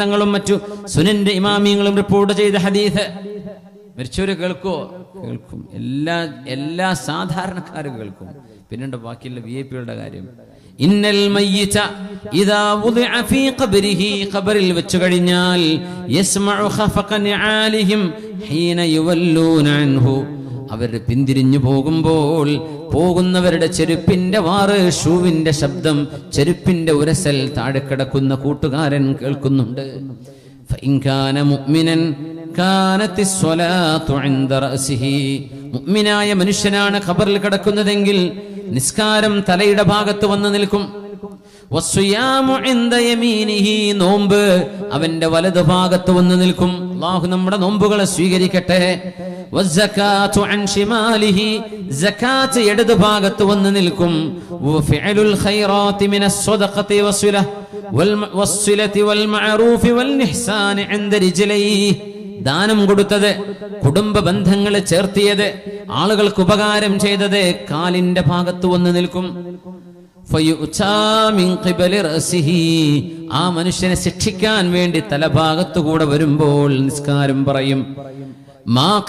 തങ്ങളും മറ്റു സുനന്റെ ഇമാമിയങ്ങളും റിപ്പോർട്ട് ചെയ്ത ഹദീസ്. മരിച്ചവര് കേൾക്കോ കേൾക്കും. എല്ലാ എല്ലാ സാധാരണക്കാരും കേൾക്കും. പിന്നീട് ബാക്കിയുള്ള വി ഐ പികളുടെ കാര്യം? ഇന്നൽ ഇദാ വുദിഅ ഫീ ഖബറിൽ വെച്ചു കഴിഞ്ഞാൽ യസ്മഉ യുവല്ലൂന അൻഹു അവർ പിന്തിരിഞ്ഞു പോകുമ്പോൾ പോകുന്നവരുടെ ചെരുപ്പിന്റെ വാറ് ഷൂവിന്റെ ശബ്ദം ചെരുപ്പിന്റെ ഉരസൽ താഴെ കിടക്കുന്ന കൂട്ടുകാരൻ കേൾക്കുന്നുണ്ട്. മുഗ്മിനായ മനുഷ്യനാണ് ഖബറിൽ കിടക്കുന്നതെങ്കിൽ നിസ്കാരം തലയുടെ ഭാഗത്ത് വന്ന് നിൽക്കും. നോമ്പ് അവന്റെ വലതുഭാഗത്ത് വന്ന് നിൽക്കും. അള്ളാഹു നമ്മുടെ നോമ്പുകളെ സ്വീകരിക്കട്ടെ. ഭാഗത്ത് വന്ന് നിൽക്കും. ദാനം കൊടുത്തത് കുടുംബ ബന്ധങ്ങൾ ചേർത്തിയത് ആളുകൾക്ക് ഉപകാരം ചെയ്തത് കാലിന്റെ ഭാഗത്ത് വന്ന് നിൽക്കും. ആ മനുഷ്യനെ ശിക്ഷിക്കാൻ വേണ്ടി തലഭാഗത്തുകൂടെ വരുമ്പോൾ നിസ്കാരം പറയും. മാ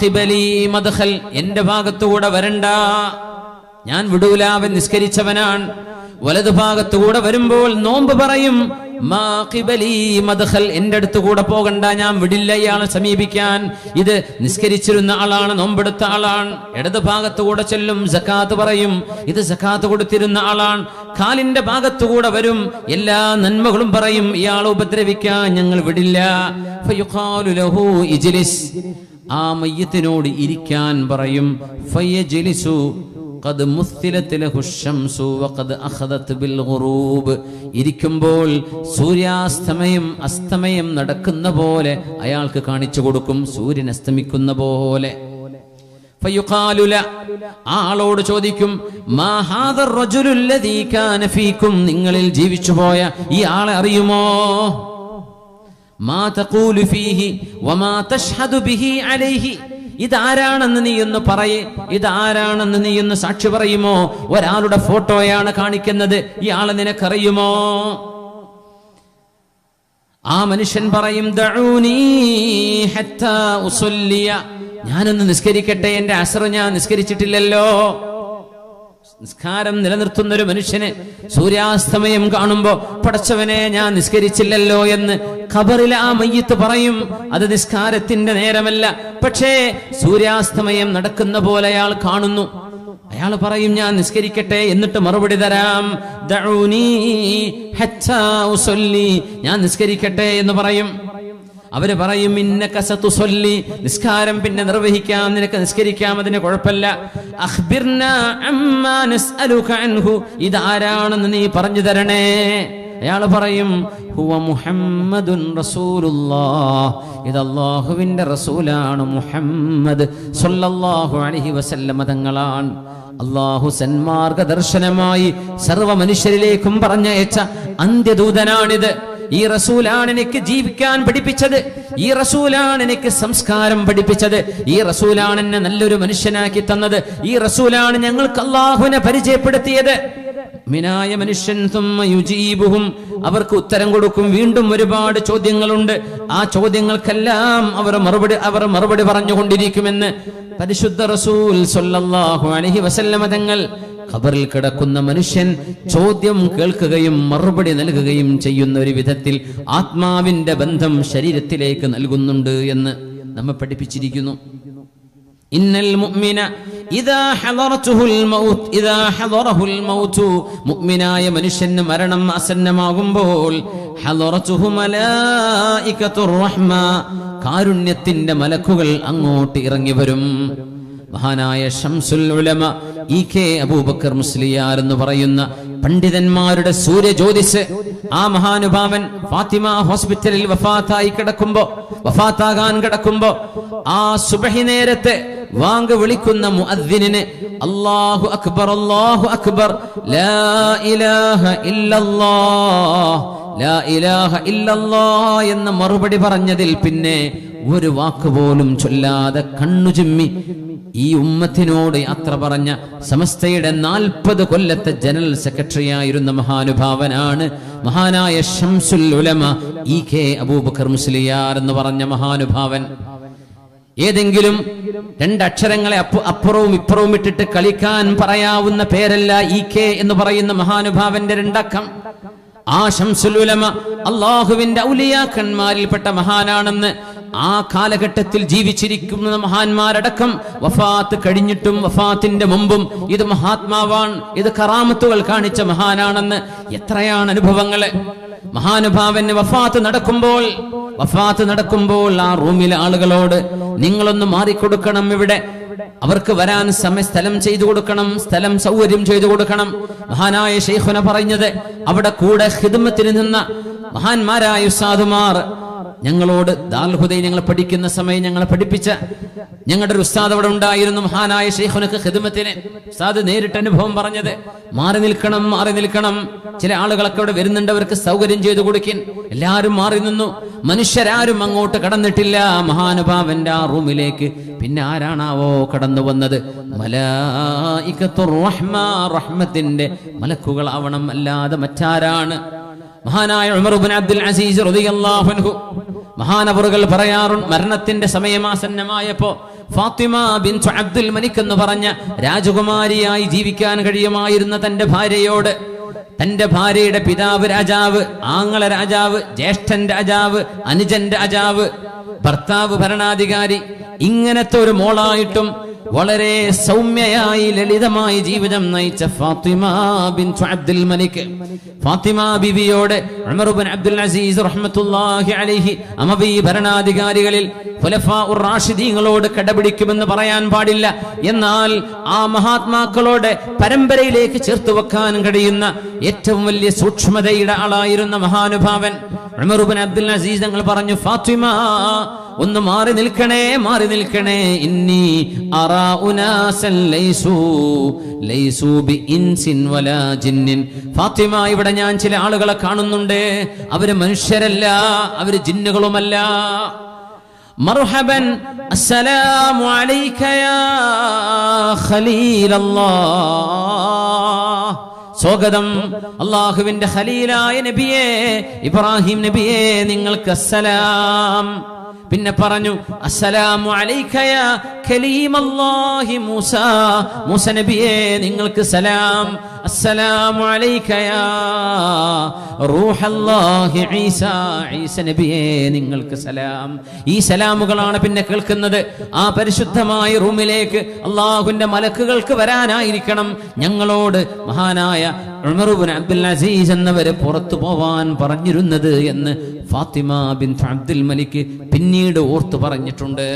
എന്റെ ഭാഗത്തുകൂടെ വരണ്ട. ഞാൻ വിടൂലാവൻ നിസ്കരിച്ചവനാണ്. വലതു ഭാഗത്തുകൂടെ വരുമ്പോൾ നോമ്പ് പറയും എന്റെ അടുത്ത് കൂടെ പോകണ്ട ഞാൻ വിടില്ല ഇയാളെ സമീപിക്കാൻ. ഇത് നിസ്കരിച്ചിരുന്ന ആളാണ് നോമ്പെടുത്ത ആളാണ്. ഇടത് ഭാഗത്തുകൂടെ ചെല്ലും സക്കാത്ത് പറയും ഇത് സക്കാത്ത് കൊടുത്തിരുന്ന ആളാണ്. കാലിന്റെ ഭാഗത്തുകൂടെ വരും എല്ലാ നന്മകളും പറയും ഇയാളെ ഉപദ്രവിക്കാൻ ഞങ്ങൾ വിടില്ല. ആ മയ്യത്തിനോട് ഇരിക്കാൻ പറയും ഖദ് മുസ്തിലത്തിലെ ഹുഷംസു വഖദ് അഖദത്ത് ബിൽ ഗുറൂബ് ഇരിക്കുമ്പോൾ സൂര്യാസ്തമയം അസ്തമയം നടക്കുന്ന പോലെ അയാൾക്ക് കാണിച്ചു കൊടുക്കും സൂര്യൻ അസ്തമിക്കുന്ന പോലെ. ആ ആളോട് ചോദിക്കും നിങ്ങളിൽ ജീവിച്ചുപോയ ഈ ആളെ അറിയുമോ? മാ തഖൂലു ഫീഹി വമാ തഷ്ഹദു ബിഹി അലൈഹി. ഇതാരാണെന്ന് നീ ഒന്ന് പറയേ. ഇതാരാണെന്ന് നീ ഒന്ന് സാക്ഷി പറയുമോ? ഒരാളുടെ ഫോട്ടോയാണ് കാണിക്കുന്നത്. ഇയാളെ നിനക്കറിയുമോ? ആ മനുഷ്യൻ പറയും ഞാനൊന്ന് നിസ്കരിക്കട്ടെ എന്റെ അസറ ഞാൻ നിസ്കരിച്ചിട്ടില്ലല്ലോ. നിസ്കാരം നിലനിർത്തുന്ന ഒരു മനുഷ്യന് സൂര്യാസ്തമയം കാണുമ്പോ പടച്ചവനെ ഞാൻ നിസ്കരിച്ചില്ലല്ലോ എന്ന് ഖബറിൽ ആ മയ്യത്ത് പറയും. അത് നിസ്കാരത്തിന്റെ നേരമല്ല. പക്ഷേ സൂര്യാസ്തമയം നടക്കുന്ന പോലെ അയാൾ കാണുന്നു. അയാൾ പറയും ഞാൻ നിസ്കരിക്കട്ടെ എന്നിട്ട് മറുപടി തരാം. ഞാൻ നിസ്കരിക്കട്ടെ എന്ന് പറയും. അവർ പറയും ഇന്ന കസത്തു സൊല്ലി നിസ്കാരം പിന്നെ നിർവഹിക്കാം നിനക്ക് നിസ്കരിക്കാം അതിന് കുഴപ്പമില്ല. ഇതാരാണെന്ന് നീ പറഞ്ഞു തരണേ. അയാൾ പറയും ഹുവ മുഹമ്മദുൻ റസൂലുള്ളാഹ്. ഇത് അള്ളാഹുവിന്റെ റസൂലാണ് മുഹമ്മദ് സ്വല്ലല്ലാഹു അലൈഹി വസല്ലമ തങ്ങളാണ്. അള്ളാഹു സന്മാർഗ ദർശനമായി സർവ മനുഷ്യരിലേക്കും പറഞ്ഞയച്ച അന്ത്യദൂതനാണിത്. ഈ റസൂലാണ് എനിക്ക് ജീവിക്കാൻ പഠിപ്പിച്ചത്. ഈ റസൂലാണ് എനിക്ക് സംസ്കാരം പഠിപ്പിച്ചത്. ഈ റസൂലാണ് എന്നെ നല്ലൊരു മനുഷ്യനാക്കി തന്നത്. ഈ റസൂലാണ് ഞങ്ങൾക്ക് അള്ളാഹുവിനെ പരിചയപ്പെടുത്തിയത്. മിനായ മനുഷ്യൻ യുജീബുഹും അവർക്ക് ഉത്തരം കൊടുക്കും. വീണ്ടും ഒരുപാട് ചോദ്യങ്ങളുണ്ട്. ആ ചോദ്യങ്ങൾക്കെല്ലാം അവർ മറുപടി അവർ മറുപടി പറഞ്ഞുകൊണ്ടിരിക്കുമെന്ന് പരിശുദ്ധ റസൂൽ സല്ലല്ലാഹു അലൈഹി വസല്ലമ തങ്ങൾ ഖബറിൽ കിടക്കുന്ന മനുഷ്യൻ ചോദ്യം കേൾക്കുകയും മറുപടി നൽകുകയും ചെയ്യുന്ന ഒരു വിധത്തിൽ ആത്മാവിന്റെ ബന്ധം ശരീരത്തിലേക്ക് നൽകുന്നുണ്ട് എന്ന് നമ്മെ പഠിപ്പിച്ചിരിക്കുന്നു. ഇന്നൽ മുഅ്മിന ഇദാ ഹദറതുഹുൽ മൗത്ത് ഇദാ ഹദറഹുൽ മൗത്ത്. മുഅ്മിനായ മനുഷ്യന് മരണം ആസന്നമാകുമ്പോൾ ഹദറതുഹു മലായികത്തുർ റഹ്മ കാരുണ്യത്തിന്റെ മലക്കുകൾ അങ്ങോട്ട് ഇറങ്ങി വരും. മഹാനായ ഷംസുൽ ഉലമ ഇ കെ അബൂബക്കർ മുസ്ലിയാർ എന്ന് പറയുന്ന പണ്ഡിതന്മാരുടെ സൂര്യജ്യോതിസ്. ആ മഹാനുഭാവൻ ഫാത്തിമ ഹോസ്പിറ്റലിൽ വഫാത്തായി കിടക്കുമ്പോ വഫാത്താകാൻ കിടക്കുമ്പോ ആ സുബഹി നേരത്തെ വാങ്ക് വിളിക്കുന്ന മുഅദ്ദിനെ അല്ലാഹു അക്ബർ അല്ലാഹു അക്ബർ ലാ ഇലാഹ ഇല്ലല്ലാഹ് ലാ ഇലാഹ ഇല്ലല്ലാഹ് എന്ന മറുപടി പറഞ്ഞതിൽ പിന്നെ ഒരു വാക്ക് പോലും ചൊല്ലാതെ കണ്ണു ചിമ്മി ഈ ഉമ്മത്തിനോട് അത്ര പറഞ്ഞ സമസ്തയുടെ നാൽപ്പത് കൊല്ലത്തെ ജനറൽ സെക്രട്ടറി ആയിരുന്ന മഹാനുഭാവനാണ്. മഹാനായ ഷംസുൽ ഉലമ ഇ കെ അബൂബക്കർ മുസ്ലിയാർ എന്ന് പറഞ്ഞ മഹാനുഭാവൻ. ഏതെങ്കിലും രണ്ടക്ഷരങ്ങളെ അപ്പു അപ്പുറവും ഇപ്പുറവും ഇട്ടിട്ട് കളിക്കാൻ പറയാവുന്ന പേരല്ല ഇ കെ എന്ന് പറയുന്ന മഹാനുഭാവന്റെ രണ്ടക്കം. ആ ഷംസുലുലമ അള്ളാഹുവിന്റെ ഔലിയാക്കന്മാരിൽപ്പെട്ട മഹാനാണെന്ന് ആ കാലഘട്ടത്തിൽ ജീവിച്ചിരിക്കുന്ന മഹാന്മാരടക്കം വഫാത്ത് കഴിഞ്ഞിട്ടും വഫാത്തിന്റെ മുമ്പും ഇത് മഹാത്മാവാണ് ഇത് കറാമത്തുകൾ കാണിച്ച മഹാനാണെന്ന് എത്രയാണ് അനുഭവങ്ങൾ. മഹാനുഭാവന് വഫാത്ത് നടക്കുമ്പോൾ വഫാത്ത് നടക്കുമ്പോൾ ആ റൂമിലെ ആളുകളോട് നിങ്ങളൊന്ന് മാറിക്കൊടുക്കണം ഇവിടെ അവർക്ക് വരാൻ സമയ സ്ഥലം ചെയ്തു കൊടുക്കണം സ്ഥലം സൗകര്യം ചെയ്തു കൊടുക്കണം. മഹാനായ ഷെയ്ഖുന പറഞ്ഞത് അവിടെ കൂടെ ഹിദ്മത്തിന് നിന്ന മഹാന്മാരായ സാധുമാർ ഞങ്ങളോട് ദാൽഹുദൈ ഞങ്ങൾ പഠിക്കുന്ന സമയം ഞങ്ങളെ പഠിപ്പിച്ച ഞങ്ങളുടെ ഒരു ഉസ്താദ് അവിടെ ഉണ്ടായിരുന്നു മഹാനായ ഷെയ്ഖുനക്ക് ഹിദ്മത്തിന് ഉസ്താദ് നേരിട്ട് അനുഭവം പറഞ്ഞത് മാറി നിൽക്കണം മാറി നിൽക്കണം. ചില ആളുകളൊക്കെ അവിടെ വരുന്നുണ്ട് അവർക്ക് സൗകര്യം ചെയ്തു കൊടുക്കിൻ. എല്ലാവരും മാറി നിന്നു. മനുഷ്യരാരും അങ്ങോട്ട് കടന്നിട്ടില്ല. മഹാനുഭാവന്റെ ആ റൂമിലേക്ക് പിന്നെ ആരാണാവോ കടന്നു വന്നത്? റഹ്മത്തിന്റെ മലക്കുകളാവണം. അല്ലാതെ മറ്റാരാണ്? മഹാനായ അബ്ദുൽ അസീസ് റളിയല്ലാഹു അൻഹു മഹാനവറുകൾ പറയാറുണ്ട് മരണത്തിന്റെ സമയമാസന്നമായപ്പോ ഫാത്തിമ ബിൻതു അബ്ദുൽ മലിക് എന്ന് പറഞ്ഞ രാജകുമാരിയായി ജീവിക്കാൻ കഴിയുമായിരുന്ന തന്റെ ഭാര്യയോട് തന്റെ ഭാര്യയുടെ പിതാവ് രാജാവ് ആങ്ങള രാജാവ് ജ്യേഷ്ഠൻ രാജാവ് അനുജൻ രാജാവ് ഭർത്താവ് ഭരണാധികാരി ഇങ്ങനത്തെ ഒരു മോളായിട്ടും വളരെ സൗമ്യയായി ലളിതമായി ജീവിതം നയിച്ച Fatima bin Abdul Malik. Fatima ബിബിയോട് Umar bin Abdul Aziz റഹ്മത്തുള്ളാഹി അലൈഹി അമബി ഭരണാധികാരികളിൽ റാഷിദീങ്ങളോട് കടപിടിക്കുമെന്ന് പറയാൻ പാടില്ല. എന്നാൽ ആ മഹാത്മാക്കളോട് പരമ്പരയിലേക്ക് ചേർത്ത് വെക്കാൻ കഴിയുന്ന ഏറ്റവും വലിയ സൂക്ഷ്മതയുടെ ആളായിരുന്ന മഹാനുഭാവൻ ഉമർ ബിൻ അബ്ദുൽ അസീസ് ഞങ്ങൾ പറഞ്ഞു ഫാത്തിമ ഒന്ന് മാറി നിൽക്കണേ മാറി നിൽക്കണേ. ഇന്നി ഫാത്തിമ ഇവിടെ ഞാൻ ചില ആളുകളെ കാണുന്നുണ്ട്. അവർ മനുഷ്യരല്ല അവർ ജിന്നുകളുമല്ല. മർഹബൻ അസ്സലാമു അലൈക യാ ഖലീലല്ലാഹ്. സ്വാഗതം. അള്ളാഹുവിന്റെ ഖലീലായ നബിയേ ഇബ്രാഹിം നബിയേ നിങ്ങൾക്ക് അസ്സലാം. പിന്നെ പറഞ്ഞു അസ്സലാമു അലൈക യാ കലീമല്ലാഹി മൂസ. മൂസ നബിയെ നിങ്ങൾക്ക് സലാം. അസ്സലാമു അലൈക യാ റൂഹല്ലാഹി ഈസ ഈസ നബിയെ നിങ്ങൾക്ക് സലാം. ഈ സലാമുകളാണ് പിന്നെ കേൾക്കുന്നത്. ആ പരിശുദ്ധമായ റൂമിലേക്ക് അള്ളാഹുവിന്റെ മലക്കുകൾക്ക് വരാനായിരിക്കണം. ഞങ്ങളോട് മഹാനായ ഉമറുബിൻ അബ്ദുൽ അസീസ് എന്നവരെ പുറത്തു പോവാൻ പറഞ്ഞിരുന്നത് എന്ന് ഫാത്തിമ ബിൻ അബ്ദുൽ മലിക്ക് പിന്നീട് ഓർത്തു പറഞ്ഞിട്ടുണ്ട്.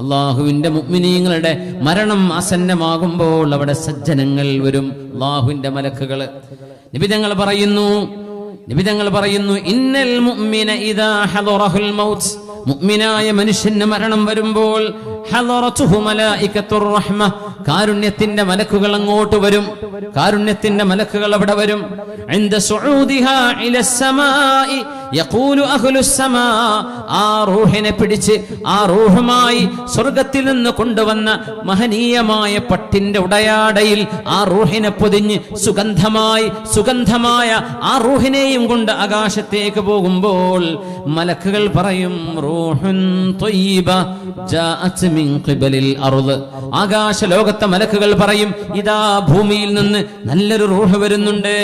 അള്ളാഹുവിന്റെ മുഗ്മിനീങ്ങളുടെ മരണം ആസന്നമാകുമ്പോൾ അവിടെ സജ്ജനങ്ങൾ വരും. അള്ളാഹുവിന്റെ മലക്കുകൾ നിബിതങ്ങൾ പറയുന്നു നിബിതങ്ങൾ പറയുന്നു ഇന്നൽ മുഅ്മിന ഇദാ ഹദറഹുൽ മൗത്ത്. മുഅ്മിനായ മനുഷ്യന് മരണം വരുമ്പോൾ കാരുണ്യത്തിന്റെ മലക്കുകൾ അങ്ങോട്ട് വരും. കാരുണ്യത്തിന്റെ മലക്കുകൾ അവിടെ വരും. ആ റൂഹിനെ പിടിച്ച് ആ റൂഹുമായി സ്വർഗത്തിൽ നിന്ന് കൊണ്ടുവന്ന മഹനീയമായ പട്ടിന്റെ ഉടയാടയിൽ ആ റൂഹിനെ പൊതിഞ്ഞ് സുഗന്ധമായി സുഗന്ധമായ ആ റൂഹിനെയും കൊണ്ട് ആകാശത്തേക്ക് പോകുമ്പോൾ മലക്കുകൾ പറയും റൂഹുൻ ത്വയ്യിബ ജാഅത് ആകാശ ലോകത്തെ മലക്കുകൾ പറയും ഇതാ ഭൂമിയിൽ നിന്ന് നല്ലൊരു റൂഹ് വരുന്നുണ്ട്.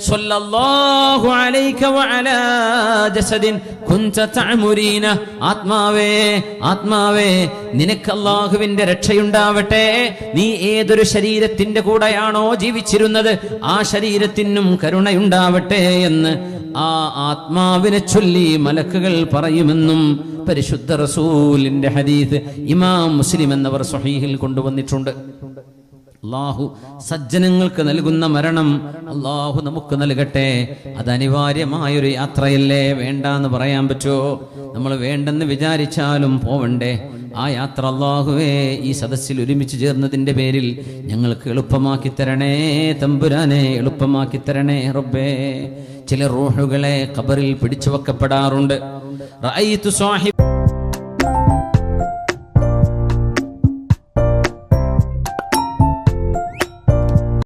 സ്വല്ലല്ലാഹു അലൈക വഅലാ ജസദിൻ കുൻത തഅമുരീന. ആത്മാവേ ആത്മാവേ നിനക്ക് അള്ളാഹുവിന്റെ രക്ഷയുണ്ടാവട്ടെ. നീ ഏതൊരു ശരീരത്തിന്റെ കൂടെയാണോ ജീവിച്ചിരുന്നത് ആ ശരീരത്തിനും കരുണയുണ്ടാവട്ടെ എന്ന് ആ ആത്മാവിനെ ചൊല്ലി മലക്കുകൾ പറയുമെന്നും പരിശുദ്ധ റസൂലിന്റെ ഹദീസ് ഇമാം മുസ്ലിം എന്നവർ സ്വഹീഹിൽ കൊണ്ടുവന്നിട്ടുണ്ട്. അള്ളാഹു സജ്ജനങ്ങൾക്ക് നൽകുന്ന മരണം അള്ളാഹു നമുക്ക് നൽകട്ടെ. അത് അനിവാര്യമായൊരു യാത്രയല്ലേ? വേണ്ട എന്ന് പറയാൻ പറ്റുമോ നമ്മൾ വേണ്ടെന്ന് വിചാരിച്ചാലും പോവണ്ടേ? ആ യാത്ര അള്ളാഹുവേ ഈ സദസ്സിൽ ഒരുമിച്ച് ചേർന്നതിന്റെ പേരിൽ ഞങ്ങൾക്ക് എളുപ്പമാക്കി തരണേ തമ്പുരാനെ എളുപ്പമാക്കി തരണേ റബ്ബേ. ചില റൂഹുകളെ ഖബറിൽ പിടിച്ചു വെക്കപ്പെടാറുണ്ട് സാഹിബ്